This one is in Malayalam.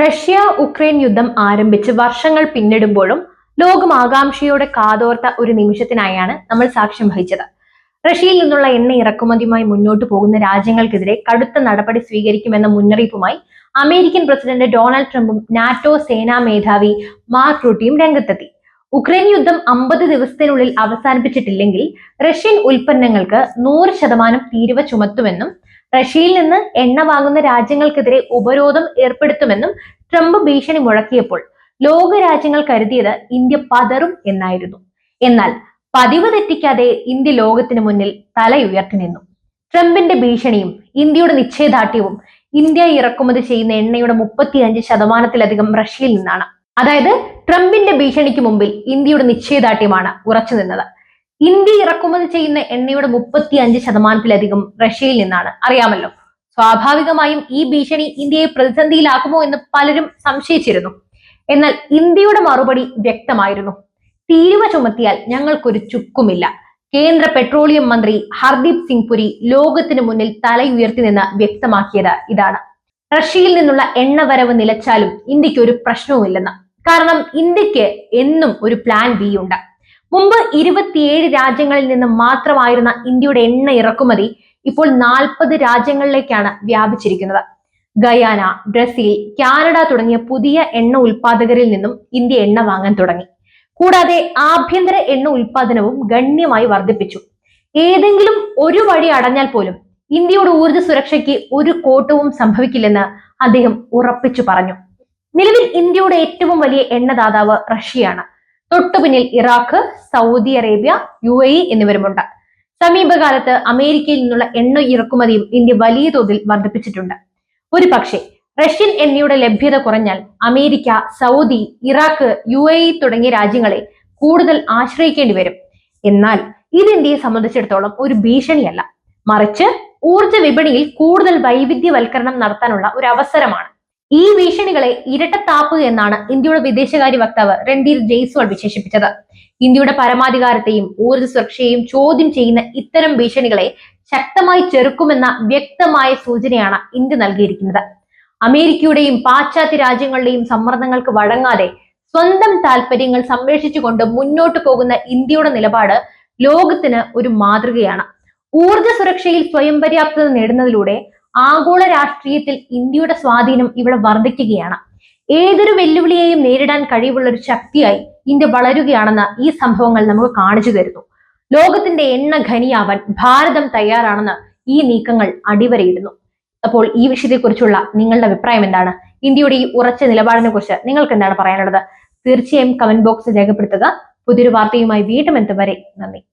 റഷ്യ ഉക്രൈൻ യുദ്ധം ആരംഭിച്ച് വർഷങ്ങൾ പിന്നിടുമ്പോഴും ലോകം ആകാംക്ഷയോടെ കാതോർത്ത ഒരു നിമിഷത്തിനായാണ് നമ്മൾ സാക്ഷ്യം വഹിച്ചത്. റഷ്യയിൽ നിന്നുള്ള എണ്ണ ഇറക്കുമതിയുമായി മുന്നോട്ട് പോകുന്ന രാജ്യങ്ങൾക്കെതിരെ കടുത്ത നടപടി സ്വീകരിക്കുമെന്ന മുന്നറിയിപ്പുമായി അമേരിക്കൻ പ്രസിഡന്റ് ഡൊണാൾഡ് ട്രംപും നാറ്റോ സേനാ മേധാവി മാർക്ക് റൂട്ടിയും രംഗത്തെത്തി. ഉക്രൈൻ യുദ്ധം അമ്പത് ദിവസത്തിനുള്ളിൽ അവസാനിപ്പിച്ചിട്ടില്ലെങ്കിൽ റഷ്യൻ ഉൽപ്പന്നങ്ങൾക്ക് നൂറ് ശതമാനം തീരുവ ചുമത്തുമെന്നും റഷ്യയിൽ നിന്ന് എണ്ണ വാങ്ങുന്ന രാജ്യങ്ങൾക്കെതിരെ ഉപരോധം ഏർപ്പെടുത്തുമെന്നും ട്രംപ് ഭീഷണി മുഴക്കിയപ്പോൾ ലോക രാജ്യങ്ങൾ കരുതിയത് ഇന്ത്യ പതറും എന്നായിരുന്നു. എന്നാൽ പതിവ് തെറ്റിക്കാതെ ഇന്ത്യ ലോകത്തിന് മുന്നിൽ തലയുയർത്തി നിന്നു. ട്രംപിന്റെ ഭീഷണിയും ഇന്ത്യയുടെ നിശ്ചയദാർഢ്യവും ഇന്ത്യ ഇറക്കുമതി ചെയ്യുന്ന എണ്ണയുടെ മുപ്പത്തിയഞ്ച് ശതമാനത്തിലധികം റഷ്യയിൽ നിന്നാണ്. അതായത് ട്രംപിന്റെ ഭീഷണിക്ക് മുമ്പിൽ ഇന്ത്യയുടെ നിശ്ചയദാർഢ്യമാണ് ഉറച്ചു നിന്നത്. ഇന്ത്യ ഇറക്കുമതി ചെയ്യുന്ന എണ്ണയുടെ മുപ്പത്തി അഞ്ച് ശതമാനത്തിലധികം റഷ്യയിൽ നിന്നാണ്. അറിയാമല്ലോ. സ്വാഭാവികമായും ഈ ഭീഷണി ഇന്ത്യയെ പ്രതിസന്ധിയിലാക്കുമോ എന്ന് പലരും സംശയിച്ചിരുന്നു. എന്നാൽ ഇന്ത്യയുടെ മറുപടി വ്യക്തമായിരുന്നു. തീരുവ ചുമത്തിയാൽ ഞങ്ങൾക്കൊരു ചുക്കുമില്ല. കേന്ദ്ര പെട്രോളിയം മന്ത്രി ഹർദീപ് സിംഗ് പുരി ലോകത്തിന് മുന്നിൽ തലയുയർത്തി നിന്ന് വ്യക്തമാക്കിയത് ഇതാണ്. റഷ്യയിൽ നിന്നുള്ള എണ്ണ വരവ് നിലച്ചാലും ഇന്ത്യയ്ക്ക് ഒരു പ്രശ്നവുമില്ലെന്ന്. കാരണം ഇന്ത്യയ്ക്ക് എന്നും ഒരു പ്ലാൻ ബി ഉണ്ട്. മുമ്പ് ഇരുപത്തിയേഴ് രാജ്യങ്ങളിൽ നിന്ന് മാത്രമായിരുന്ന ഇന്ത്യയുടെ എണ്ണ ഇറക്കുമതി ഇപ്പോൾ നാൽപ്പത് രാജ്യങ്ങളിലേക്കാണ് വ്യാപിച്ചിരിക്കുന്നത്. ഗയാന ബ്രസീൽ കാനഡ തുടങ്ങിയ പുതിയ എണ്ണ ഉൽപാദകരിൽ നിന്നും ഇന്ത്യ എണ്ണ വാങ്ങാൻ തുടങ്ങി. കൂടാതെ ആഭ്യന്തര എണ്ണ ഉൽപാദനവും ഗണ്യമായി വർദ്ധിപ്പിച്ചു. ഏതെങ്കിലും ഒരു വഴി അടഞ്ഞാൽ പോലും ഇന്ത്യയുടെ ഊർജ സുരക്ഷയ്ക്ക് ഒരു കോട്ടവും സംഭവിക്കില്ലെന്ന് അദ്ദേഹം ഉറപ്പിച്ചു പറഞ്ഞു. നിലവിൽ ഇന്ത്യയുടെ ഏറ്റവും വലിയ എണ്ണദാതാവ് റഷ്യയാണ്. തൊട്ടുപിന്നിൽ Iraq Saudi Arabia U A E എന്നിവരുമുണ്ട്. സമീപകാലത്ത് അമേരിക്കയിൽ നിന്നുള്ള എണ്ണ ഇറക്കുമതിയും ഇന്ത്യ വലിയ തോതിൽ വർദ്ധിപ്പിച്ചിട്ടുണ്ട്. ഒരു പക്ഷേ റഷ്യൻ എണ്ണയുടെ ലഭ്യത കുറഞ്ഞാൽ America Saudi Iraq U A E തുടങ്ങിയ രാജ്യങ്ങളെ കൂടുതൽ ആശ്രയിക്കേണ്ടി വരും. എന്നാൽ ഇത് ഇന്ത്യയെ സംബന്ധിച്ചിടത്തോളം ഒരു ഭീഷണിയല്ല. മറിച്ച് ഊർജ വിപണിയിൽ കൂടുതൽ വൈവിധ്യവൽക്കരണം നടത്താനുള്ള ഒരു അവസരമാണ് ഭീഷണികളെ ഇരട്ടത്താപ്പ് എന്നാണ് ഇന്ത്യയുടെ വിദേശകാര്യ വക്താവ് രൺധീർ ജയ്സ്വാൾ വിശേഷിപ്പിച്ചത്. ഇന്ത്യയുടെ പരമാധികാരത്തെയും ഊർജ സുരക്ഷയെയും ചോദ്യം ചെയ്യുന്ന ഇത്തരം ഭീഷണികളെ ശക്തമായി ചെറുക്കുമെന്ന വ്യക്തമായ സൂചനയാണ് ഇന്ത്യ നൽകിയിരിക്കുന്നത്. അമേരിക്കയുടെയും പാശ്ചാത്യ രാജ്യങ്ങളുടെയും സമ്മർദ്ദങ്ങൾക്ക് വഴങ്ങാതെ സ്വന്തം താല്പര്യങ്ങൾ സംരക്ഷിച്ചുകൊണ്ട് മുന്നോട്ട് പോകുന്ന ഇന്ത്യയുടെ നിലപാട് ലോകത്തിന് ഒരു മാതൃകയാണ്. ഊർജ സുരക്ഷയിൽ സ്വയം പര്യാപ്തത നേടുന്നതിലൂടെ ആഗോള രാഷ്ട്രീയത്തിൽ ഇന്ത്യയുടെ സ്വാധീനം ഇവിടെ വർദ്ധിക്കുകയാണ്. ഏതൊരു വെല്ലുവിളിയെയും നേരിടാൻ കഴിവുള്ള ഒരു ശക്തിയായി ഇന്ത്യ വളരുകയാണെന്ന് ഈ സംഭവങ്ങൾ നമുക്ക് കാണിച്ചു തരുന്നു. ലോകത്തിന്റെ എണ്ണ ഖനിയാവാൻ ഭാരതം തയ്യാറാണെന്ന് ഈ നീക്കങ്ങൾ അടിവരയിടുന്നു. അപ്പോൾ ഈ വിഷയത്തെക്കുറിച്ചുള്ള നിങ്ങളുടെ അഭിപ്രായം എന്താണ്? ഇന്ത്യയുടെ ഈ ഉറച്ച നിലപാടിനെ കുറിച്ച് നിങ്ങൾക്ക് എന്താണ് പറയാനുള്ളത്? തീർച്ചയായും കമന്റ് ബോക്സിൽ രേഖപ്പെടുത്തുക. പുതിയൊരു വാർത്തയുമായി വീണ്ടും എത്തും വരെ നന്ദി.